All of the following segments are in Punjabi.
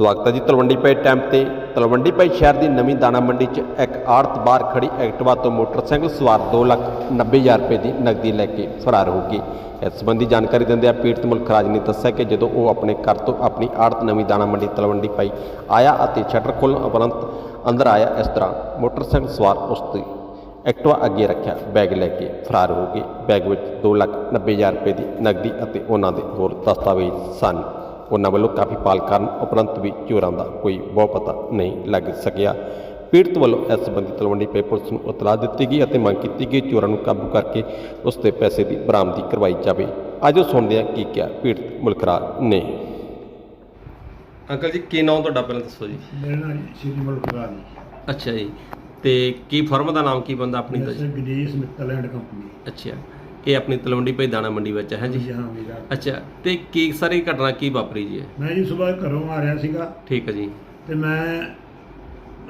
ਸਵਾਗਤ ਹੈ ਜੀ ਤਲਵੰਡੀ ਪਏ ਟੈਂਪ ਤੇ। ਤਲਵੰਡੀ ਪਏ ਸ਼ਹਿਰ ਦੀ ਨਵੀਂ ਦਾਣਾ ਮੰਡੀ 'ਚ ਇੱਕ ਆੜਤ ਬਾਹਰ ਖੜੀ ਐਕਟਿਵਾ ਤੋਂ ਮੋਟਰਸਾਈਕਲ ਸਵਾਰ 2 ਲੱਖ 90 ਹਜ਼ਾਰ ਰੁਪਏ ਦੀ ਨਕਦੀ ਲੈ ਕੇ ਫਰਾਰ ਹੋ ਗਈ। ਇਸ ਸੰਬੰਧੀ ਜਾਣਕਾਰੀ ਦਿੰਦਿਆਂ ਪੀੜਤ ਮੁਲਕ ਰਾਜ ਨੇ ਦੱਸਿਆ ਕਿ ਜਦੋਂ ਉਹ ਆਪਣੇ ਘਰ ਤੋਂ ਆਪਣੀ ਆੜਤ ਨਵੀਂ ਦਾਣਾ ਮੰਡੀ ਤਲਵੰਡੀ ਪਈ ਆਇਆ ਅਤੇ ਸ਼ਟਰ ਖੋਲ੍ਹਣ ਉਪਰੰਤ ਅੰਦਰ ਆਇਆ, ਇਸ ਤਰ੍ਹਾਂ ਮੋਟਰਸਾਈਕਲ ਸਵਾਰ ਉਸ ਦੀ ਐਕਟਿਵਾ ਅੱਗੇ ਰੱਖਿਆ, ਬੈਗ ਲੈ ਕੇ ਫਰਾਰ ਹੋ ਗਏ। ਬੈਗ ਵਿੱਚ 2 ਲੱਖ 90 ਹਜ਼ਾਰ ਰੁਪਏ ਦੀ ਨਕਦੀ ਅਤੇ ਉਹਨਾਂ ਦੇ ਹੋਰ ਦਸਤਾਵੇਜ਼ ਸਨ। ਉਹਨਾਂ ਵੱਲੋਂ ਕਾਫੀ ਪਾਲ ਕਰਨ ਉਪਰੰਤ ਵੀ ਚੋਰਾਂ ਦਾ ਕੋਈ ਬਹੁ ਪਤਾ ਨਹੀਂ ਲੱਗ ਸਕਿਆ। ਪੀੜਤ ਵੱਲੋਂ ਇਸ ਸੰਬੰਧੀ ਤਲਵੰਡੀ ਪੇ ਪੁਲਿਸ ਨੂੰ ਇਤਲਾਹ ਦਿੱਤੀ ਗਈ ਅਤੇ ਮੰਗ ਕੀਤੀ ਗਈ ਚੋਰਾਂ ਨੂੰ ਕਾਬੂ ਕਰਕੇ ਉਸ ਦੇ ਪੈਸੇ ਦੀ ਬਰਾਮਦੀ ਕਰਵਾਈ ਜਾਵੇ। ਅੱਜ ਸੁਣਦੇ ਹਾਂ ਕੀ ਕਿਹਾ ਪੀੜਤ ਮੁਲਕਰਾ ਨੇ। ਅੰਕਲ ਜੀ ਕੀ ਨਾਮ ਤੁਹਾਡਾ ਪਹਿਲਾਂ ਦੱਸੋ ਜੀ? ਮੇਰਾ ਨਾਮ ਸ਼੍ਰੀ ਮਲਕ ਰਾਜ ਅੱਛਾ ਜੀ ਤੇ ਕੀ ਫਰਮ ਦਾ ਨਾਮ ਕੀ ਬੰਦਾ ਆਪਣੀ ਦਾ ਜੀ? Ganesh Mittal and company. ਅੱਛਾ। ਇਹ ਆਪਣੀ ਤਲਵੰਡੀ ਪਈ ਦਾਣਾ ਮੰਡੀ ਵਿੱਚ ਹੈ ਜੀ ਹਾਂ ਅੱਛਾ ਤੇ ਕੀ ਸਾਰੀ ਘਟਨਾ ਕੀ ਵਾਪਰੀ ਜੀ ਇਹ? ਮੈਂ ਜੀ ਸਵੇਰ ਘਰੋਂ ਆ ਰਿਹਾ ਸੀਗਾ। ਠੀਕ ਹੈ ਜੀ। ਤੇ ਮੈਂ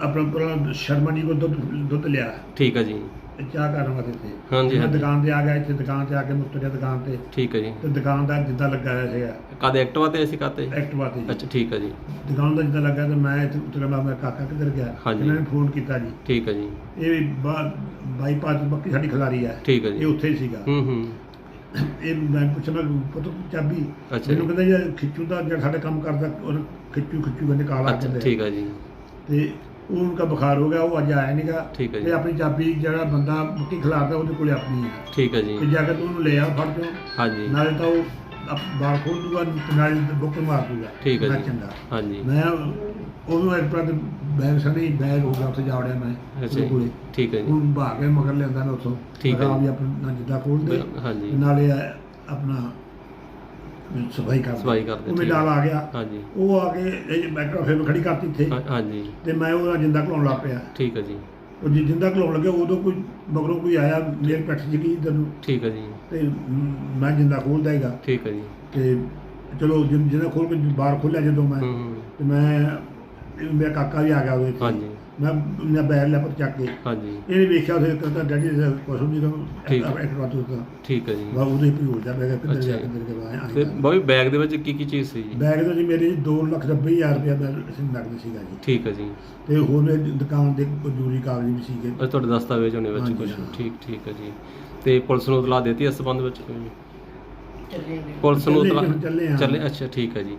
ਆਪਣਾ ਪੁਰਾ ਸ਼ਰਮਾ ਜੀ ਕੋ ਦੁੱਧ ਦੁੱਧ ਲਿਆ। ਠੀਕ ਹੈ ਜੀ। ਤੇ ਚਾਹ ਕਰਨ ਵਾਸਤੇ ਤੇ ਹਾਂਜੀ ਮੈਂ ਹਾਂਜੀ। ਦੁਕਾਨ ਤੇ ਆ ਗਿਆ ਇੱਥੇ ਦੁਕਾਨ ਤੇ ਆ ਕੇ ਮੁੱਤਰਿਆ ਦੁਕਾਨ ਤੇ। ਠੀਕ ਹੈ ਜੀ। ਤੇ ਦੁਕਾਨਦਾਰ ਜਿੱਦਾਂ ਲੱਗਾ ਹੋਇਆ ਸੀਗਾ। ਕਾਦੇ ਐਕਟਿਵਾ ਤੇ ਅਸੀਂ ਕਾਤੇ ਐਕਟਿਵਾ ਤੇ ਜੀ। ਅੱਛਾ ਠੀਕ ਹੈ ਜੀ। ਦੁਕਾਨ ਦਾ ਜਿੱਦਾਂ ਲੱਗਾ ਤੇ ਮੈਂ ਇੱਥੇ ਉਤਰਿਆ ਮੈਂ ਮੇਰਾ ਕਾਕਾ ਕਿੱਧਰ ਗਿਆ? ਹਾਂਜੀ। ਇਹਨਾਂ ਨੇ ਫੋਨ ਕੀਤਾ ਜੀ। ਠੀਕ ਹੈ ਜੀ। ਇਹ ਵੀ ਬਾ- ਬਾਈਪਾਸ ਬੱਕੀ ਸਾਡੀ ਖਿਲਾਰੀ ਹੈ ਠੀਕ ਹੈ ਇਹ ਜੀ ਉੱਥੇ ਹੀ ਸੀਗਾ। ਹੂੰ ਹੂੰ। ਇਹ ਮੈਂ ਪੁੱਛਿਆ ਮੈਂ ਪੁੱਤ ਚਾਬੀ? ਅੱਛਾ ਮੈਨੂੰ ਜੀ ਕਹਿੰਦਾ ਯਾਰ ਖਿੱਚੂ ਦਾ ਜਿਹੜਾ ਸਾਡੇ ਕੰਮ ਕਰਦਾ ਉਹ ਖਿੱਚੂ ਖਿੱਚੂ ਕਹਿੰਦੇ ਕਾਲਾ ਅੱਛਾ ਕਹਿੰਦੇ ਠੀਕ ਹੈ ਜੀ। ਤੇ ਬੁਖਾਰ ਹੋ ਗਿਆ ਉਹ ਅੱਜ ਆਇਆ ਨਹੀਂਗਾ ਠੀਕ ਹੈ ਤੇ ਆਪਣੀ ਚਾਬੀ ਜਿਹੜਾ ਬੰਦਾ ਮੁੱਕੀ ਖਿਲਾਰਦਾ ਉਹਦੇ ਕੋਲੇ ਆਪਣੀ ਹੈ। ਠੀਕ ਹੈ ਜੀ। ਤੇ ਜਾ ਕੇ ਤੂੰ ਉਹਨੂੰ ਲੈ ਆ ਫੜ ਚੋਂ ਹਾਂਜੀ। ਨਾਲੇ ਤਾਂ ਉਹ ਬਾਲ ਖੋਲ ਦੂਗਾ ਤੇ ਨਾਲੇ ਬੁੱਕ ਮਾਰ ਦੂਗਾ। ਠੀਕ ਹੈ ਜੀ। ਨੱਚਣ ਦਾ ਹਾਂਜੀ। ਮੈਂ ਉਹਨੂੰ ਇੱਕ ਪਰ ਬੈਗ ਸਣੀ ਬੈਗ ਹੋ ਗਿਆ ਉੱਥੇ ਜਾ ਵੜਿਆ ਮੈਂ ਅੱਛਾ ਉਹਦੇ ਜੀ ਕੋਲੇ। ਠੀਕ ਹੈ ਜੀ। ਉਹਨੂੰ ਭਾਗ ਕੇ ਮਗਰ ਲਿਆਂਦਾ ਨਾ ਉੱਥੋਂ। ਠੀਕ ਹੈ ਮੈਂ ਕਿਹਾ ਜੀ। ਵੀ ਆਪਣਾ ਜਿੱਦਾਂ ਖੋਲ ਦੇ ਹਾਂਜੀ ਨਾਲੇ ਆਪਣਾ ਸਫ਼ਾਈ ਕਰ ਸਫ਼ਾਈ ਕਰਦੇ ਉਹ ਨਾਲ ਆ ਗਿਆ। ਹਾਂਜੀ। ਉਹ ਆ ਕੇ ਇਹ ਮੈਕਰੋ ਫੇਮ ਖੜੀ ਕਰਤੀ ਇੱਥੇ। ਹਾਂ- ਹਾਂਜੀ। ਤੇ ਮੈਂ ਉਹਦਾ ਜਿੰਦਾ ਘਲਾਉਣ ਲੱਗ ਪਿਆ। ਠੀਕ ਹੈ ਜੀ। ਉਹ ਜਿ- ਜਿੰਦਾ ਘਲਾਉਣ ਲੱਗਿਆ ਉਦੋਂ ਕੋਈ ਮਗਰੋਂ ਕੋਈ ਆਇਆ ਮੇਰੇ ਪਿੱਠ ਜਿਗੀ ਇਧਰ ਨੂੰ ਠੀਕ ਹੈ ਜੀ। ਤੇ ਮ, ਮੈਂ ਜਿੰਦਾ ਖੋਲਦਾ ਹੈਗਾ। ਠੀਕ ਹੈ ਜੀ। ਤੇ ਚਲੋ ਜਿੰਦਾ ਖੋਲ ਕੇ ਬਾਹਰ ਖੋਲਿਆ ਜਦੋਂ ਮੈਂ। ਹੂੰ ਹੂੰ। ਤੇ ਮੈਂ ਇਹ ਮੇਰਾ ਕਾਕਾ ਵੀ ਆ ਗਿਆ ਉਹਦੇ 'ਚ। ਹਾਂਜੀ। ਮੈਂ ਮੈਂ ਬੈਗ ਲੈ ਪਰ ਚੱਕ ਕੇ। ਹਾਂਜੀ। ਇਹਨੇ ਵੇਖਿਆ ਉਹਦੇ ਕਹਿੰਦਾ ਡੈਡੀ ਦੇ ਕੁਛ ਨਹੀਂ ਠੀਕ। ਤਾਂ ਇੱਕ ਵਾਰ ਤੋਂ ਠੀਕ ਹੈ ਜੀ। ਬਾ ਉਹਦੇ ਵੀ ਹੋ ਜਾ ਬੈਗ ਕਿੱਧਰ ਅੱਛਾ। ਜਾ ਜੀ। ਕਿੱਧਰ ਗਿਆ ਆਇਆ ਤੇ ਬਾਬੀ ਬੈਗ ਦੇ ਵਿੱਚ ਕੀ ਕੀ ਚੀਜ਼ ਸੀ ਜੀ? ਬੈਗ ਦਾ ਜੀ ਮੇਰੇ 2 ਲੱਖ ਨੱਬੇ ਹਜ਼ਾਰ ਰੁਪਇਆ ਮੈਂ ਨਗਦ ਸੀਗਾ ਜੀ। ਠੀਕ ਹੈ ਜੀ। ਤੇ ਹੋਰ ਮੇਰੇ ਦੁਕਾਨ ਦੇ ਕੋਈ ਜ਼ਰੂਰੀ ਕਾਗਜ਼ ਵੀ ਸੀਗੇ। ਇਹ ਤੁਹਾਡੇ ਦਸਤਾਵੇਜ਼ ਹੋਣੇ ਵਿੱਚ ਹਾਂਜੀ, ਕੁਝ ਹਾਂ। ਠੀਕ ਠੀਕ ਹੈ ਜੀ। ਤੇ ਪੁਲਿਸ ਨੂੰ ਇਤਲਾਹ ਦਿੱਤੀ ਇਸ ਸੰਬੰਧ ਵਿੱਚ? ਕੋਈ? ਪੁਲਿਸ ਨੂੰ ਚੱਲੇ ਇਤਲਾਹ ਹੁਣ ਚੱਲੇ ਹਾਂ। ਚੱਲੇ ਅੱਛਾ ਠੀਕ ਹੈ ਜੀ।